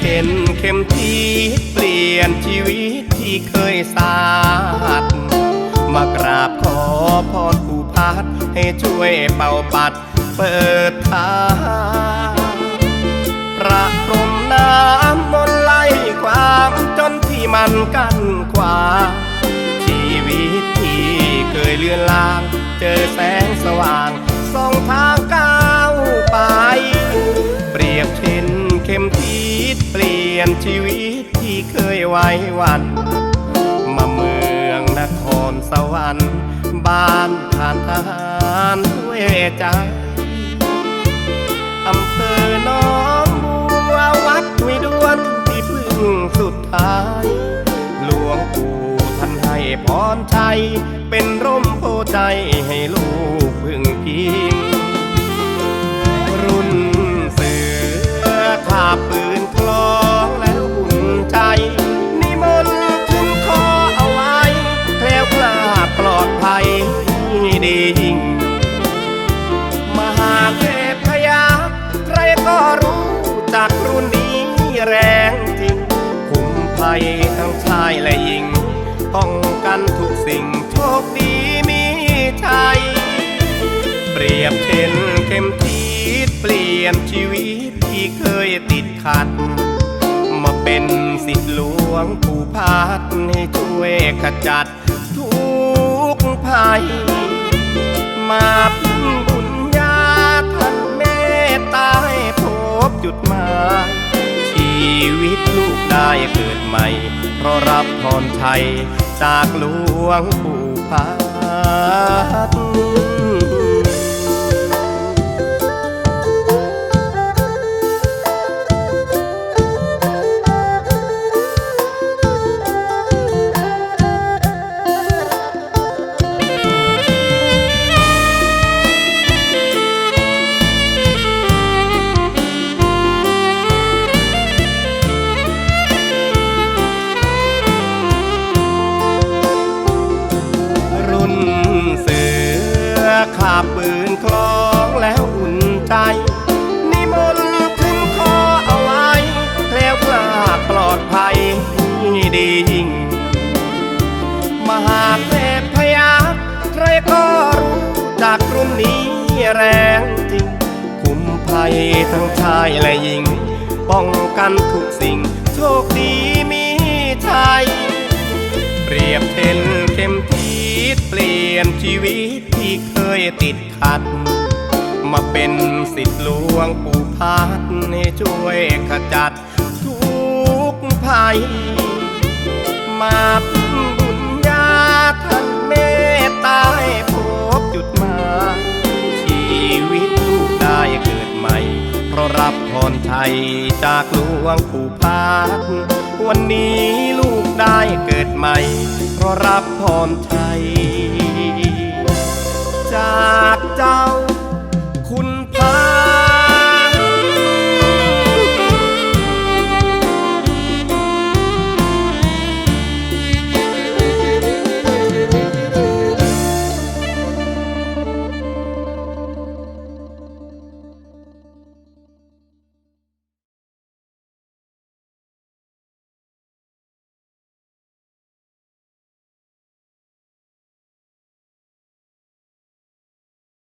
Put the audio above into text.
เข็มทิศเปลี่ยนชีวิตที่เคยสาดมากราบขอพรผู้พัดให้ช่วยเป่าปัดเปิดทางประพรมน้ำมนต์ไล่ความจนที่มันกั้นขวางชีวิตที่เคยเลือนลาง เจอแสงสว่างส่องทางก้าวไป เปรียบเช่นเข็มทิ ศเปลี่ยนชีวิตที่เคยไว้วัน มาเมืองนครสวรรค์ บ้านทานทหารด้วยใจอำเภอน้องบัววัดวิดวนที่พึ่งสุดท้าย หลวงปู่ท่านให้พรชัย เป็นร่มโพใจให้ลูกพึ่งพิง อขาบปืนคล้องแล้วอุ่นใจ นิมนต์ขึ้นคอเอาไว้ แคล้วคลาปลอดภัยดียิ่ง มหาเทพยักษ์ใครก็รู้จักรุ่นนี้แรงจริง คุ้มภัยทั้งชายและหญิง ป้องกันทุกสิ่งโชคดีมีชัย เปรียบเช่นเข็มที ยนชีวิตที่เคยติดขัด มาเป็นสิทธิหลวงปู่พัดให้ช่วยขจัดทุกภัย มาพึ่งบุญญาท่านเมตตาให้พบจุดหมายชีวิตลูกได้เกิดใหม่ เพราะรับพรชัยจากหลวงปู่พัด ขาบปืนคล้องแล้วอุ่นใจ นิมนต์ขึ้นคอเอาไว้แคล้วคลาดปลอดภัยดียิ่ง มหาเทพพยักใครก็รู้จักรุ่นนี้แรงจริง คุ้มภัยทั้งชายและหญิง ป้องกันทุกสิ่ง โชคดีมีชัยเปรียบเช่นเข็มทิศเปลี่ย ยนชีวิตที่เคยติดขัด มาเป็นสิทธิหลวงปู่พัดให้ช่วยขจัดทุกภัย มาบุญญาท่านเมตตาให้พบจุดหมายชีวิตลูกได้เกิดใหม่ เพราะรับพรชัยจากหลวงปู่พาดวันนี้ลูกได้เกิดใหม่ เพราะรับพรชัย time.